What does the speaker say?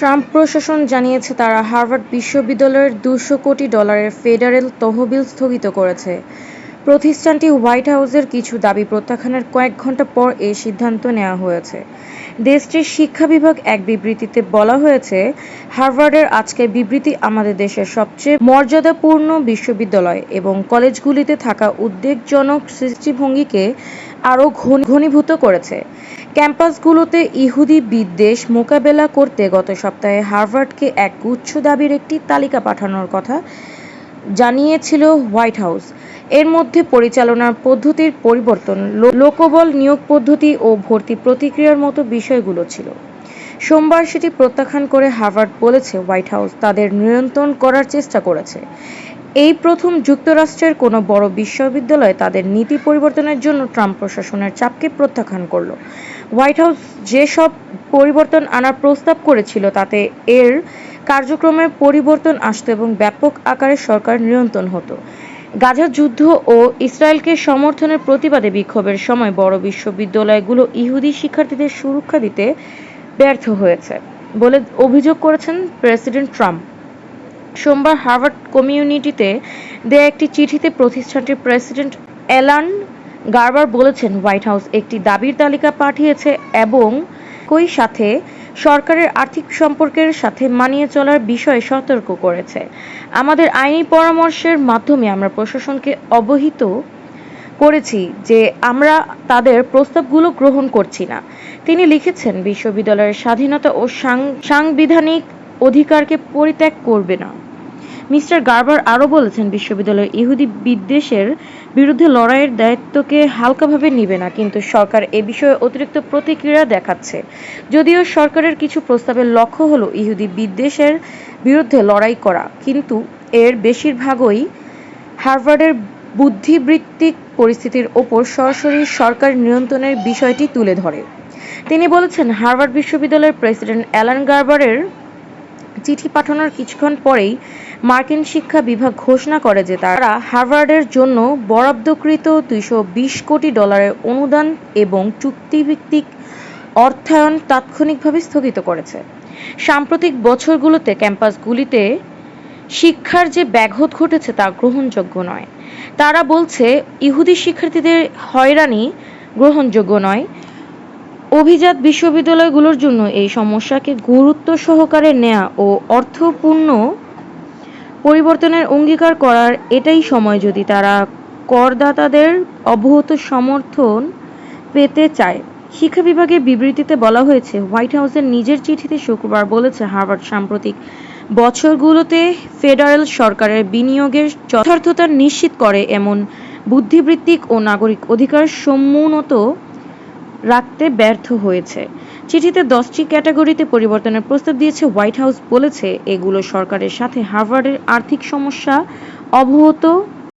Trump প্রশাসন জানিয়েছে তারা হার্ভার্ড বিশ্ববিদ্যালয়ের দুশো কোটি ডলারের ফেডারেল তহবিল স্থগিত করেছে। প্রতিষ্ঠানটি হোয়াইট হাউসের কিছু দাবি প্রত্যাখ্যানের কয়েক ঘণ্টা পর এই সিদ্ধান্ত নেওয়া হয়েছে। দেশটির শিক্ষা বিভাগ এক বিবৃতিতে বলা হয়েছে, হার্ভার্ডের আজকের বিবৃতি আমাদের দেশের সবচেয়ে মর্যাদাপূর্ণ বিশ্ববিদ্যালয় এবং কলেজগুলিতে থাকা উদ্বেগজনক সৃষ্টিভঙ্গিকে আরও ঘন- ঘনীভূত করেছে। ক্যাম্পাসগুলোতে ইহুদি বিদ্বেষ মোকাবেলা করতে গত সপ্তাহে হার্ভার্ডকে এক গুচ্ছ দাবির একটি তালিকা পাঠানোর কথা জানিয়েছিল হোয়াইট হাউস। এর মধ্যে পরিচালনার পদ্ধতির পরিবর্তন লোকবল নিয়োগ পদ্ধতি ও ভর্তি প্রতিক্রিয়ার মতো বিষয়গুলো ছিল। সোমবার সেটি প্রত্যাখ্যান করে হার্ভার্ড বলেছে হোয়াইট হাউস তাদের নিয়ন্ত্রণ করার চেষ্টা করেছে। এই প্রথম যুক্তরাষ্ট্রের কোনো বড় বিশ্ববিদ্যালয় তাদের নীতি পরিবর্তনের জন্য ট্রাম্প প্রশাসনের চাপকে প্রত্যাখ্যান করল। হোয়াইট হাউস যেসব পরিবর্তন আনার প্রস্তাব করেছিল, তাতে এর কার্যক্রমের পরিবর্তন আসতো এবং ব্যাপক আকারে সরকার নিয়ন্ত্রণ হতো। গাজা যুদ্ধ ও ইসরায়েলকে সমর্থনের প্রতিবাদে বিক্ষোভের সময় বড় বিশ্ববিদ্যালয়গুলো ইহুদি শিক্ষার্থীদের সুরক্ষা দিতে ব্যর্থ হয়েছে বলে অভিযোগ করেছেন প্রেসিডেন্ট ট্রাম্প। সোমবার হার্ভার্ড কমিউনিটিতে দেয়া একটি চিঠিতে প্রতিষ্ঠানটির প্রেসিডেন্ট অ্যালান গার্বার বলেছেন হোয়াইট হাউস একটি দাবির তালিকা পাঠিয়েছে এবং একই সাথে সরকারের আর্থিক সম্পর্কের সাথে মানিয়ে চলার বিষয়ে সতর্ক করেছে। আমাদের আইনি পরামর্শের মাধ্যমে আমরা প্রশাসনকে অবহিত করেছি যে আমরা তাদের প্রস্তাবগুলো গ্রহণ করছি না। তিনি লিখেছেন, বিশ্ববিদ্যালয়ের স্বাধীনতা ও সাংবিধানিক অধিকারকে পরিত্যাগ করবে না। মিস্টার গার্বার আরও বলেছেন, বিশ্ববিদ্যালয় ইহুদি বিদ্বেষের বিরুদ্ধে লড়াইয়ের দায়িত্বকে হালকাভাবে নিবে না, কিন্তু সরকার এ বিষয়ে অতিরিক্ত প্রতিক্রিয়া দেখাচ্ছে। যদিও সরকারের কিছু প্রস্তাবের লক্ষ্য হলো ইহুদি বিদ্বেষের বিরুদ্ধে লড়াই করা, কিন্তু এর বেশিরভাগই হার্ভার্ডের বুদ্ধিবৃত্তিক পরিস্থিতির ওপর সরাসরি সরকার নিয়ন্ত্রণের বিষয়টি তুলে ধরে। তিনি বলেছেন, হার্ভার্ড বিশ্ববিদ্যালয়ের প্রেসিডেন্ট অ্যালান গার্বারের চিঠি পাঠানোর কিছুক্ষণ পরেই মার্কিন শিক্ষা বিভাগ ঘোষণা করে যে তারা হার্ভার্ডের জন্য বরাদ্দকৃত দুইশো বিশ কোটি ডলারের অনুদান এবং চুক্তিভিত্তিক অর্থায়ন তাৎক্ষণিকভাবে স্থগিত করেছে। সাম্প্রতিক বছরগুলোতে ক্যাম্পাসগুলিতে শিক্ষার যে ব্যাঘত ঘটেছে তা গ্রহণযোগ্য নয়। তারা বলছে, ইহুদি শিক্ষার্থীদের হয়রানি গ্রহণযোগ্য নয়। অভিজাত বিশ্ববিদ্যালয়গুলোর জন্য এই সমস্যাকে গুরুত্ব সহকারে নেয়া ও অর্থপূর্ণ পরিবর্তনের অঙ্গীকার করার এটাই সময় যদি তারা করদাতাদের অবহত সমর্থন পেতে চায়। শিক্ষা বিভাগের বিবৃতিতে বলা হয়েছে, হোয়াইট হাউসের নিজের চিঠিতে শুক্রবার বলেছে, হার্ভার্ড সাম্প্রতিক বছরগুলোতে ফেডারেল সরকারের বিনিয়োগের যথার্থতা নিশ্চিত করে এমন বুদ্ধিবৃত্তিক ও নাগরিক অধিকার সমুন্নত রাখতে ব্যর্থ হয়েছে। চিঠিতে দশটি ক্যাটাগরিতে পরিবর্তনের প্রস্তাব দিয়েছে হোয়াইট হাউস বলেছে, এগুলো সরকারের সাথে হার্ভার্ডের আর্থিক সমস্যা অবহত